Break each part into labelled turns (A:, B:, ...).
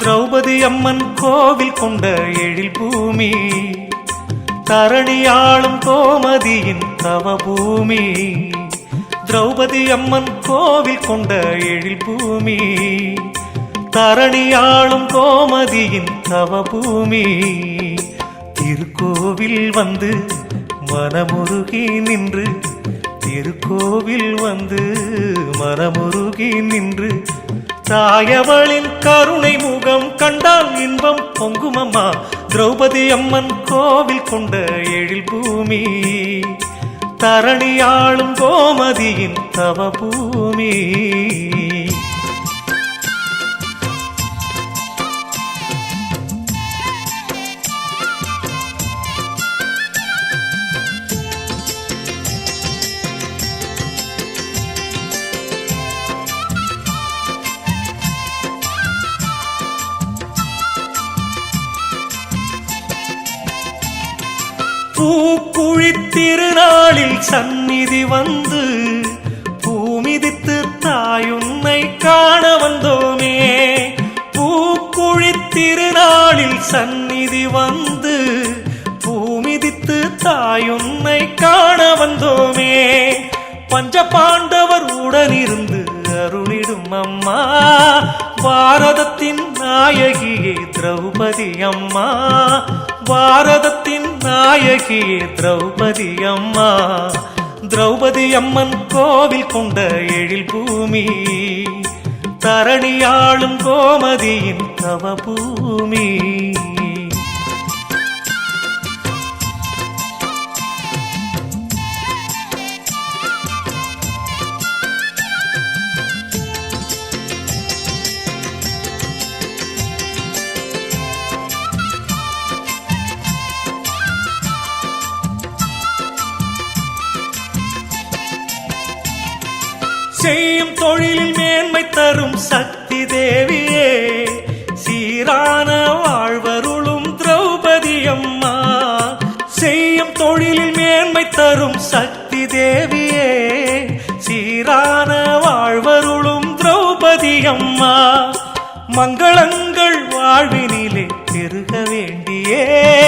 A: திரௌபதி அம்மன் கோவில் கொண்ட எழில் பூமி தரணியாளும் கோமதியின் தவ பூமி திரௌபதி அம்மன் கோவில் கொண்ட எழில் பூமி தரணியாளும் கோமதியின் தவ பூமி திருக்கோவில் வந்து மனமுருகி நின்று திருக்கோவில் வந்து மனமுருகி நின்று தாயவளின் கருணை முகம் கண்டால் இன்பம் பொங்குமம்மா. திரௌபதி அம்மன் கோவில் கொண்ட எழில் பூமி. தரணியாளும் கோமதியின் தவ பூமி. பூக்குழித்திருநாளில் சந்நிதி வந்து பூமிதித்து தாயுன்னை காண வந்தோமே. பூக்குழித்திருநாளில் சந்நிதி வந்து பூமிதித்து தாயுன்னை காண வந்தோமே. பஞ்ச பாண்டவர் உடனிருந்து அருளிடும் அம்மா. பாரதத்தின் நாயகியே திரௌபதி அம்மா. பாரதத்தின் நாயகி திரௌபதி அம்மா. திரௌபதி அம்மன் கோவில் கொண்ட எழில் பூமி. தரணியாளும் கோமதியின் தவ பூமி தொழிலில் மேன்மை தரும் சக்தி தேவியே. சீரான வாழ்வருளும் திரௌபதி அம்மா. செய்யும் தொழிலில் மேன்மை தரும் சக்தி தேவியே. சீரான வாழ்வருளும் திரௌபதி அம்மா. மங்களங்கள் வாழ்வினிலே பெருக வேண்டியே.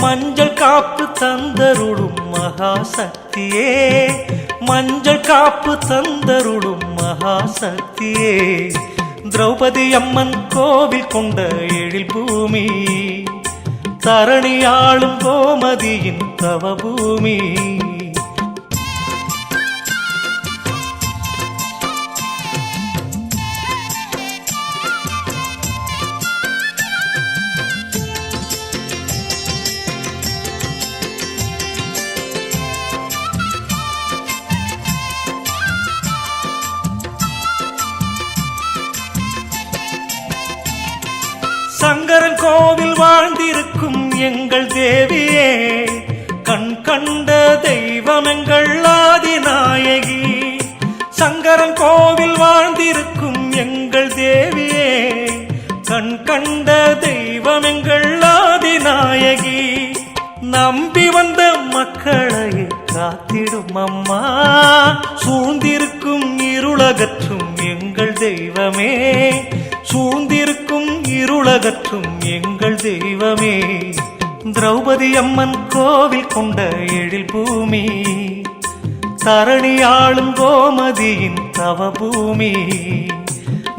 A: மஞ்சள் காப்பு தந்தருளும் மகாசக்தியே. மஞ்சள் காப்பு தந்தருளும் மகாசக்தியே. திரௌபதி அம்மன் கோவில் கொண்ட எழில் பூமி. தரணியாளும் கோமதியின் தவ கண்ட தெய்வமெங்கள் ஆதிநாயகி சங்கரன் கோவில் வாழ்ந்திருக்கும் எங்கள் தேவியே. கண் கண்ட தெய்வமெங்கள் ஆதிநாயகி நம்பி வந்த மக்களை காத்திடும் அம்மா. சூழ்ந்திருக்கும் இருளகற்றும் எங்கள் தெய்வமே. சூழ்ந்திருக்கும் இருளகற்றும் எங்கள் தெய்வமே. திரௌபதி அம்மன் கோவில் கொண்ட எழில் பூமி தரணியாளும் கோமதியின் தவ பூமி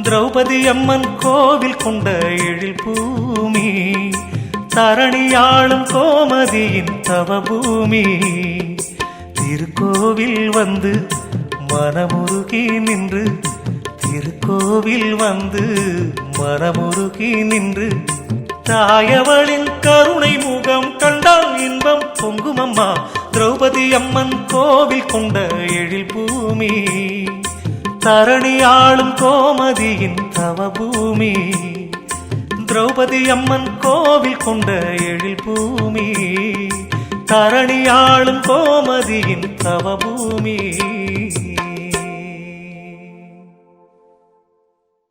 A: திரௌபதி அம்மன் கோவில் கொண்ட எழில் பூமி தரணியாளும் கோமதியின் தவ பூமி திருக்கோவில் வந்து மனமுருகி நின்று திருக்கோவில் வந்து மனமுருகி நின்று தாயவளின் கருணை முகம் கண்டால் இன்பம் பொங்குமம்மா. திரௌபதி அம்மன் கோவில் கொண்ட எழில் பூமி. தரணியாளும் கோமதியின் தவ பூமி திரௌபதி அம்மன் கோவில் கொண்ட எழில் பூமி. தரணியாளும் கோமதியின் தவ பூமி